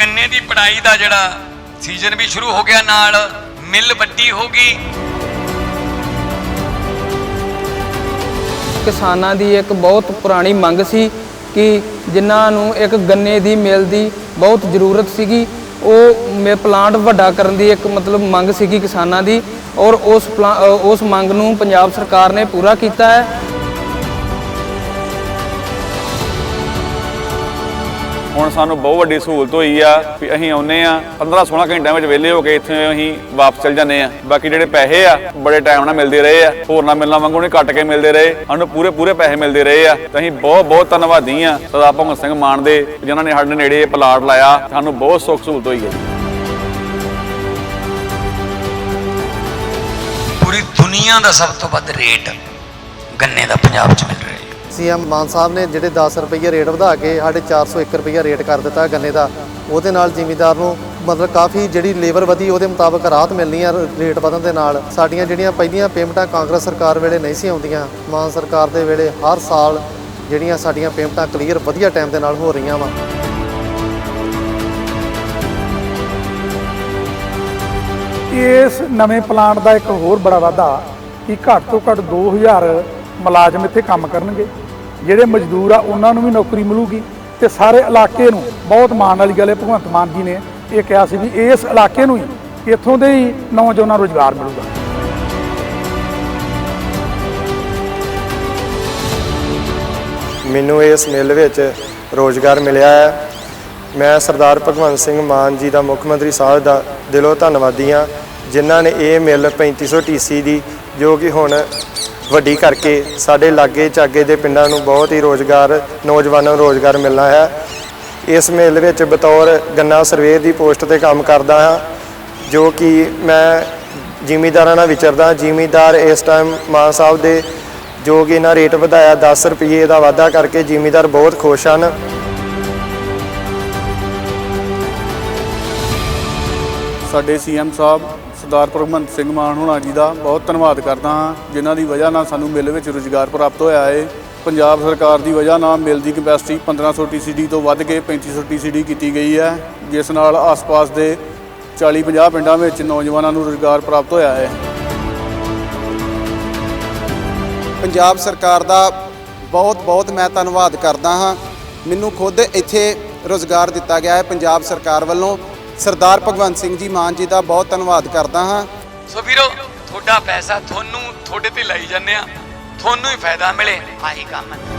ਗੰਨੇ ਦੀ ਪੜਾਈ ਦਾ ਜਿਹੜਾ ਸੀਜ਼ਨ ਵੀ ਸ਼ੁਰੂ ਹੋ ਗਿਆ ਨਾਲ ਮਿਲ ਵੱਡੀ ਹੋ ਗਈ। ਕਿਸਾਨਾਂ ਦੀ ਇੱਕ ਬਹੁਤ ਪੁਰਾਣੀ ਮੰਗ ਸੀ ਕਿ ਜਿਨ੍ਹਾਂ ਨੂੰ ਇੱਕ ਗੰਨੇ ਦੀ ਮਿਲ ਦੀ ਬਹੁਤ ਜ਼ਰੂਰਤ ਸੀਗੀ, ਉਹ ਮੇ, ਪਲਾਂਟ ਵੱਡਾ ਕਰਨ ਦੀ ਇੱਕ ਮਤਲਬ ਮੰਗ ਸੀਗੀ ਕਿਸਾਨਾਂ ਦੀ ਔਰ ਉਸ ਪਲਾ- ਉਸ ਮੰਗ ਨੂੰ ਪੰਜਾਬ ਸਰਕਾਰ ਨੇ ਪੂਰਾ ਕੀਤਾ ਹੈ। ਹੁਣ ਸਾਨੂੰ ਬਹੁਤ ਵੱਡੀ ਸਹੂਲਤ ਹੋਈ ਆ ਵੀ ਅਸੀਂ ਆਉਨੇ ਆ 15 16 ਘੰਟਿਆਂ ਵਿੱਚ ਵਿਹਲੇ ਹੋ ਕੇ ਇੱਥੇ ਅਸੀਂ ਵਾਪਸ ਚਲ ਜਾਂਦੇ ਆ ਬਾਕੀ ਜਿਹੜੇ ਪੈਸੇ ਆ, ਬੜੇ ਟਾਈਮ ਨਾਲ ਮਿਲਦੇ ਰਹੇ ਆ। ਹੋਰ ਨਾ ਮਿਲਣਾ ਵਾਂਗੂ ਨਹੀਂ, ਕੱਟ ਕੇ ਮਿਲਦੇ ਰਹੇ। ਸਾਨੂੰ ਪੂਰੇ ਪੂਰੇ ਪੈਸੇ ਮਿਲਦੇ ਰਹੇ ਆ। ਤੇ ਅਸੀਂ ਬਹੁਤ ਬਹੁਤ ਧੰਨਵਾਦੀ ਆ ਸਰਦਾਰ ਭਗਵੰਤ ਸਿੰਘ ਮਾਨ ਦੇ, ਜਿਨ੍ਹਾਂ ਨੇ ਸਾਡੇ ਨੇੜੇ ਇਹ ਪਲਾਟ ਲਾਇਆ। ਸਾਨੂੰ ਬਹੁਤ ਸੁੱਖ ਸਹੂਲਤ ਹੋਈ ਹੈ ਪੂਰੀ ਦੁਨੀਆ ਦਾ ਸਭ ਤੋਂ ਵੱਧ ਰੇਟ ਗੰਨੇ ਦਾ ਪੰਜਾਬ 'ਚ ਮਿਲ ਰਿਹਾ। ਸੀਐਮ ਮਾਨ ਸਾਹਿਬ ਨੇ ਜਿਹੜੇ 10 ਰੁਪਏ ਰੇਟ ਵਧਾ ਕੇ ਸਾਡੇ 401 ਰੁਪਏ ਰੇਟ ਕਰ ਦਿੱਤਾ ਗੰਨੇ ਦਾ, ਉਹਦੇ ਨਾਲ ਜ਼ਿਮੀਦਾਰ ਨੂੰ ਮਤਲਬ ਕਾਫੀ ਜਿਹੜੀ ਲੇਬਰ ਵਧੀ ਉਹਦੇ ਮੁਤਾਬਕ ਰਾਹਤ ਮਿਲਣੀ ਆ ਰੇਟ ਵਧਣ ਦੇ ਨਾਲ। ਸਾਡੀਆਂ ਜਿਹੜੀਆਂ ਪਹਿਲੀਆਂ ਪੇਮੈਂਟਾਂ ਕਾਂਗਰਸ ਸਰਕਾਰ ਵੇਲੇ ਨਹੀਂ ਸੀ ਆਉਂਦੀਆਂ, ਮਾਨ ਸਰਕਾਰ ਦੇ ਵੇਲੇ ਹਰ ਸਾਲ ਜਿਹੜੀਆਂ ਸਾਡੀਆਂ ਪੇਮੈਂਟਾਂ ਕਲੀਅਰ ਵਧੀਆ ਟਾਈਮ ਦੇ ਨਾਲ ਹੋ ਰਹੀਆਂ ਵਾ। ਇਸ ਨਵੇਂ ਪਲਾਂਟ ਦਾ ਇੱਕ ਹੋਰ ਬੜਾ ਵਾਧਾ ਕਿ ਘੱਟ ਤੋਂ ਘੱਟ 2000 ਮੁਲਾਜ਼ਮ ਇੱਥੇ ਕੰਮ ਕਰਨਗੇ। ਜਿਹੜੇ ਮਜ਼ਦੂਰ ਆ, ਉਹਨਾਂ ਨੂੰ ਵੀ ਨੌਕਰੀ ਮਿਲੂਗੀ ਤੇ ਸਾਰੇ ਇਲਾਕੇ ਨੂੰ, ਬਹੁਤ ਮਾਣ ਵਾਲੀ ਗੱਲ ਹੈ, ਭਗਵੰਤ ਮਾਨ ਜੀ ਨੇ ਇਹ ਕਿਹਾ ਸੀ ਵੀ ਇਸ ਇਲਾਕੇ ਨੂੰ ਹੀ, ਇੱਥੋਂ ਦੇ ਹੀ ਨੌਜਵਾਨਾਂ ਨੂੰ ਰੋਜ਼ਗਾਰ ਮਿਲੂਗਾ। ਮੈਨੂੰ ਇਸ ਮਿੱਲ ਵਿੱਚ ਰੋਜ਼ਗਾਰ ਮਿਲਿਆ ਹੈ। ਮੈਂ ਸਰਦਾਰ ਭਗਵੰਤ ਸਿੰਘ ਮਾਨ ਜੀ ਦਾ ਮੁੱਖ ਮੰਤਰੀ ਸਾਹਿਬ ਦਾ ਦਿਲੋਂ ਧੰਨਵਾਦੀ ਹਾਂ, ਜਿਨ੍ਹਾਂ ਨੇ ਇਹ ਮਿੱਲ 3500 ਟੀਸੀ ਦੀ, ਜੋ ਕਿ ਹੁਣ ਵੱਡੀ ਕਰਕੇ ਸਾਡੇ ਲਾਗੇ ਚਾਗੇ ਦੇ ਪਿੰਡਾਂ ਨੂੰ ਬਹੁਤ ਹੀ ਰੋਜ਼ਗਾਰ, ਨੌਜਵਾਨਾਂ ਨੂੰ ਰੋਜ਼ਗਾਰ ਮਿਲਣਾ ਹੈ। ਇਸ ਮਿੱਲ ਵਿੱਚ ਬਤੌਰ ਗੰਨਾ ਸਰਵੇਅਰ ਦੀ ਪੋਸਟ ਤੇ ਕੰਮ ਕਰਦਾ ਹਾਂ, ਜੋ ਕਿ ਮੈਂ ਜ਼ਿਮੀਦਾਰਾਂ ਨਾਲ ਵਿਚਰਦਾ ਜ਼ਿਮੀਦਾਰ ਇਸ ਟਾਈਮ ਮਾਨ ਸਾਹਿਬ ਦੇ ਜੋ ਕਿ ਇਹਨਾਂ ਰੇਟ ਵਧਾਇਆ 10 ਰੁਪਏ ਦਾ ਵਾਧਾ ਕਰਕੇ ਜ਼ਿਮੀਦਾਰ ਬਹੁਤ ਖੁਸ਼ ਹਨ। ਸਾਡੇ ਸੀਐਮ ਸਾਹਿਬ ਸਰਦਾਰ ਭਗਵੰਤ ਸਿੰਘ ਮਾਨ ਹੋਣਾ ਜੀ ਦਾ ਬਹੁਤ ਧੰਨਵਾਦ ਕਰਦਾ ਹਾਂ, ਜਿਨ੍ਹਾਂ ਦੀ ਵਜ੍ਹਾ ਨਾਲ ਸਾਨੂੰ ਮਿਲ ਵਿੱਚ ਰੁਜ਼ਗਾਰ ਪ੍ਰਾਪਤ ਹੋਇਆ ਹੈ। ਪੰਜਾਬ ਸਰਕਾਰ ਦੀ ਵਜ੍ਹਾ ਨਾਲ ਮਿਲ ਦੀ ਕਪੈਸਿਟੀ 1500 TCD ਤੋਂ ਵੱਧ ਕੇ 3500 TCD ਕੀਤੀ ਗਈ ਹੈ, ਜਿਸ ਨਾਲ ਆਸ-ਪਾਸ ਦੇ 40-50 ਪਿੰਡਾਂ ਵਿੱਚ ਨੌਜਵਾਨਾਂ ਨੂੰ ਰੁਜ਼ਗਾਰ ਪ੍ਰਾਪਤ ਹੋਇਆ ਹੈ। ਪੰਜਾਬ ਸਰਕਾਰ ਦਾ ਬਹੁਤ ਬਹੁਤ ਮੈਂ ਧੰਨਵਾਦ ਕਰਦਾ ਹਾਂ। ਮੈਨੂੰ ਖੁਦ ਇੱਥੇ ਰੋਜ਼ਗਾਰ ਦਿੱਤਾ ਗਿਆ ਹੈ, ਪੰਜਾਬ ਸਰਕਾਰ ਵੱਲੋਂ। ਸਰਦਾਰ ਭਗਵੰਤ ਸਿੰਘ ਜੀ ਮਾਨ ਜੀ ਦਾ ਬਹੁਤ ਧੰਨਵਾਦ ਕਰਦਾ ਹਾਂ। ਸੋ ਵੀਰੋ, ਤੁਹਾਡਾ ਪੈਸਾ ਤੁਹਾਨੂੰ ਤੁਹਾਡੇ ਤੇ ਲਾਈ ਜਾਂਦੇ ਆ। ਤੁਹਾਨੂੰ ਹੀ ਫਾਇਦਾ ਮਿਲੇ, ਆਹੀ ਕੰਮ ਹੈ।